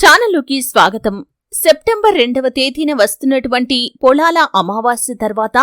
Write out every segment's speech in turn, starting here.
ఛానల్లోకి స్వాగతం. సెప్టెంబర్ రెండవ తేదీన వస్తున్నటువంటి పొలాల అమావాస్య తర్వాత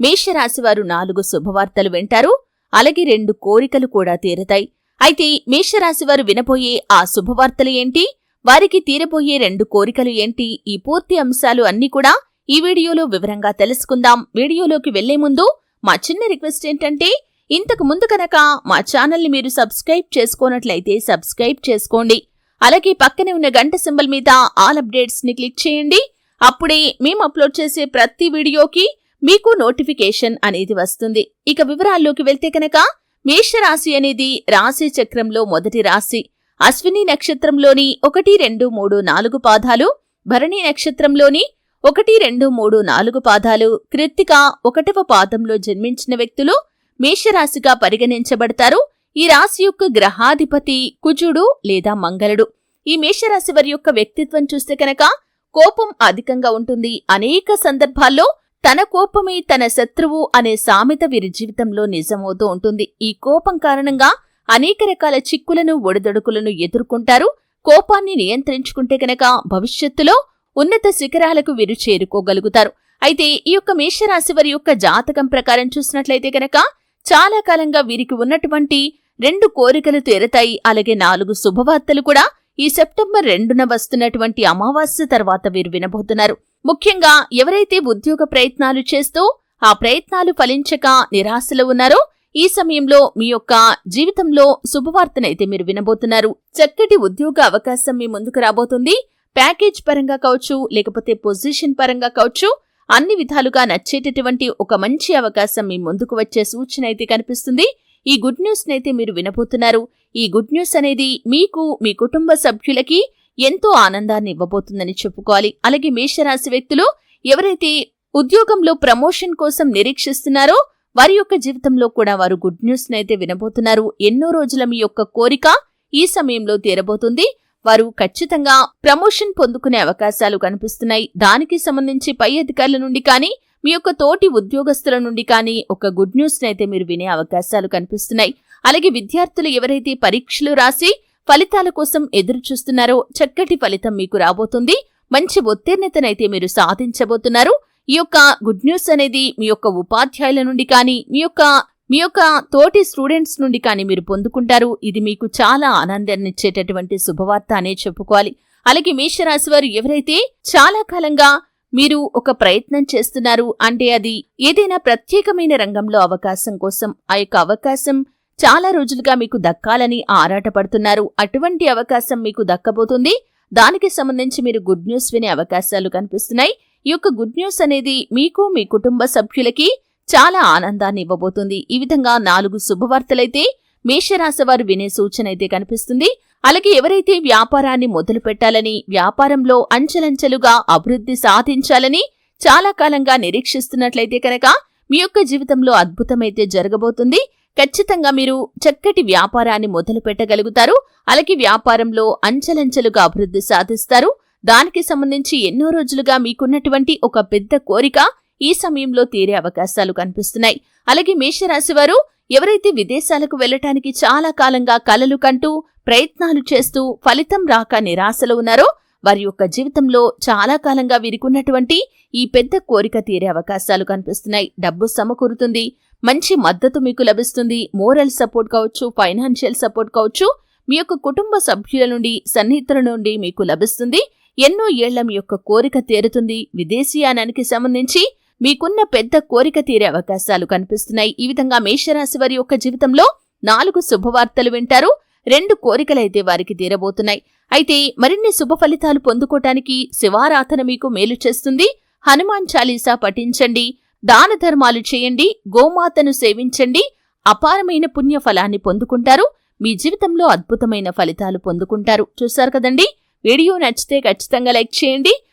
మేషరాశివారు నాలుగు శుభవార్తలు వింటారు. అలాగే రెండు కోరికలు కూడా తీరతాయి. అయితే మేషరాశివారు వినబోయే ఆ శుభవార్తలు ఏంటి? వారికి తీరబోయే రెండు కోరికలు ఏంటి? ఈ పూర్తి అంశాలు అన్నీ కూడా ఈ వీడియోలో వివరంగా తెలుసుకుందాం. వీడియోలోకి వెళ్ళే ముందు మా చిన్న రిక్వెస్ట్ ఏంటంటే ఇంతకు ముందు కనుక మా ఛానల్ని మీరు సబ్స్క్రైబ్ చేసుకోనట్లయితే సబ్స్క్రైబ్ చేసుకోండి. అలాగే పక్కనే ఉన్న గంట సింబల్ మీద ఆల్ అప్డేట్స్ని క్లిక్ చేయండి. అప్పుడే మేము అప్లోడ్ చేసే ప్రతి వీడియోకి మీకు నోటిఫికేషన్ అనేది వస్తుంది. ఇక వివరాల్లోకి వెళ్తే కనుక మేషరాశి అనేది రాశి చక్రంలో మొదటి రాశి. అశ్విని నక్షత్రంలోని ఒకటి రెండు మూడు నాలుగు పాదాలు భరణి నక్షత్రంలోని ఒకటి రెండు మూడు నాలుగు పాదాలు కృత్తిక ఒకటవ పాదంలో జన్మించిన వ్యక్తులు మేషరాశిగా పరిగణించబడతారు. ఈ రాశి యొక్క గ్రహాధిపతి కుజుడు లేదా మంగళుడు. ఈ మేషరాశి వారి యొక్క వ్యక్తిత్వం చూస్తే కనుక కోపం అధికంగా ఉంటుంది. అనేక సందర్భాల్లో తన కోపమే తన శత్రువు అనే సామెత వీరి జీవితంలో నిజమవుతూ ఉంటుంది. ఈ కోపం కారణంగా అనేక రకాల చిక్కులను ఒడిదొడుకులను ఎదుర్కొంటారు. కోపాన్ని నియంత్రించుకుంటే కనుక భవిష్యత్తులో ఉన్నత శిఖరాలకు వీరు చేరుకోగలుగుతారు. అయితే ఈ యొక్క మేషరాశి వారి యొక్క జాతకం ప్రకారం చూసినట్లయితే కనుక చాలా కాలంగా వీరికి ఉన్నటువంటి రెండు కోరికలు తీరతాయి. అలాగే నాలుగు శుభవార్తలు కూడా ఈ సెప్టెంబర్ రెండున వస్తున్నటువంటి అమావాస్య తర్వాత వీరు వినబోతున్నారు. ముఖ్యంగా ఎవరైతే ఉద్యోగ ప్రయత్నాలు చేస్తూ ఆ ప్రయత్నాలు ఫలించక నిరాశలో ఉన్నారో ఈ సమయంలో మీ యొక్క జీవితంలో శుభవార్తనైతే మీరు వినబోతున్నారు. చక్కటి ఉద్యోగ అవకాశం మీ ముందుకు రాబోతుంది. ప్యాకేజ్ పరంగా కావచ్చు లేకపోతే పొజిషన్ పరంగా కావచ్చు అన్ని విధాలుగా నచ్చేటటువంటి ఒక మంచి అవకాశం మీ ముందుకు వచ్చే సూచన అయితే కనిపిస్తుంది. ఈ గుడ్ న్యూస్ నైతే మీరు వినబోతున్నారు. ఈ గుడ్ న్యూస్ అనేది మీకు మీ కుటుంబ సభ్యులకి ఎంతో ఆనందాన్ని ఇవ్వబోతుందని చెప్పుకోవాలి. అలాగే మేషరాశి వ్యక్తులు ఎవరైతే ఉద్యోగంలో ప్రమోషన్ కోసం నిరీక్షిస్తున్నారో వారి యొక్క జీవితంలో కూడా వారు గుడ్ న్యూస్ నైతే వినబోతున్నారు. ఎన్నో రోజుల మీ యొక్క కోరిక ఈ సమయంలో తీరబోతుంది. వారు ఖచ్చితంగా ప్రమోషన్ పొందుకునే అవకాశాలు కనిపిస్తున్నాయి. దానికి సంబంధించి పై అధికారుల నుండి కానీ మీ యొక్క తోటి ఉద్యోగస్తుల నుండి కానీ ఒక గుడ్ న్యూస్ అయితే మీరు వినే అవకాశాలు కనిపిస్తున్నాయి. అలాగే విద్యార్థులు ఎవరైతే పరీక్షలు రాసి ఫలితాల కోసం ఎదురు చూస్తున్నారో చక్కటి ఫలితం మీకు రాబోతుంది. మంచి ఉత్తీర్ణతనైతే మీరు సాధించబోతున్నారు. ఈ యొక్క గుడ్ న్యూస్ అనేది మీ యొక్క ఉపాధ్యాయుల నుండి కానీ మీ యొక్క మీ యొక్క తోటి స్టూడెంట్స్ నుండి కానీ మీరు పొందుకుంటారు. ఇది మీకు చాలా ఆనందాన్ని ఇచ్చేటటువంటి శుభవార్త అనే చెప్పుకోవాలి. అలాగే మేషరాశి వారు ఎవరైతే చాలా కాలంగా మీరు ఒక ప్రయత్నం చేస్తున్నారు అంటే అది ఏదైనా ప్రత్యేకమైన రంగంలో అవకాశం కోసం ఆ యొక్క అవకాశం చాలా రోజులుగా మీకు దక్కాలని ఆరాటపడుతున్నారు. అటువంటి అవకాశం మీకు దక్కబోతుంది. దానికి సంబంధించి మీరు గుడ్ న్యూస్ వినే అవకాశాలు కనిపిస్తున్నాయి. ఈ యొక్క గుడ్ న్యూస్ అనేది మీకు మీ కుటుంబ సభ్యులకి చాలా ఆనందాన్ని ఇవ్వబోతుంది. ఈ విధంగా నాలుగు శుభవార్తలైతే మేషరాశి వారు వినే సూచన అయితే కనిపిస్తుంది. అలాగే ఎవరైతే వ్యాపారాన్ని మొదలు పెట్టాలని వ్యాపారంలో అంచెలంచెలుగా అభివృద్ధి సాధించాలని చాలా కాలంగా నిరీక్షిస్తున్నట్లయితే కనుక మీ యొక్క జీవితంలో అద్భుతమైతే జరగబోతుంది. ఖచ్చితంగా మీరు చక్కటి వ్యాపారాన్ని మొదలు పెట్టగలుగుతారు. అలాగే వ్యాపారంలో అంచెలంచెలుగా అభివృద్ధి సాధిస్తారు. దానికి సంబంధించి ఎన్నో రోజులుగా మీకున్నటువంటి ఒక పెద్ద కోరిక ఈ సమయంలో తీరే అవకాశాలు కనిపిస్తున్నాయి. అలాగే మేషరాశి వారు ఎవరైతే విదేశాలకు వెళ్ళటానికి చాలా కాలంగా కలలు కంటూ ప్రయత్నాలు చేస్తూ ఫలితం రాక నిరాశలో ఉన్నారో వారి యొక్క జీవితంలో చాలా కాలంగా వీరికున్నటువంటి ఈ పెద్ద కోరిక తీరే అవకాశాలు కనిపిస్తున్నాయి. డబ్బు సమకూరుతుంది మంచి మద్దతు మీకు లభిస్తుంది. మోరల్ సపోర్ట్ కావచ్చు ఫైనాన్షియల్ సపోర్ట్ కావచ్చు మీ యొక్క కుటుంబ సభ్యుల నుండి సన్నిహితుల నుండి మీకు లభిస్తుంది. ఎన్నో ఏళ్ళ మీ యొక్క కోరిక తీరుతుంది. విదేశీయానానికి సంబంధించి మీకున్న పెద్ద కోరిక తీరే అవకాశాలు కనిపిస్తున్నాయి. ఈ విధంగా మేషరాశి వారి యొక్క జీవితంలో నాలుగు శుభవార్తలు వింటారు. రెండు కోరికలైతే వారికి తీరబోతున్నాయి. అయితే మరిన్ని శుభ ఫలితాలు పొందుకోటానికి శివారాధన మీకు మేలు చేస్తుంది. హనుమాన్ చాలీసా పఠించండి. దాన ధర్మాలు చేయండి. గోమాతను సేవించండి. అపారమైన పుణ్య ఫలాన్ని పొందుకుంటారు. మీ జీవితంలో అద్భుతమైన ఫలితాలు పొందుకుంటారు. చూశారు కదండి? వీడియో నచ్చితే ఖచ్చితంగా లైక్ చేయండి.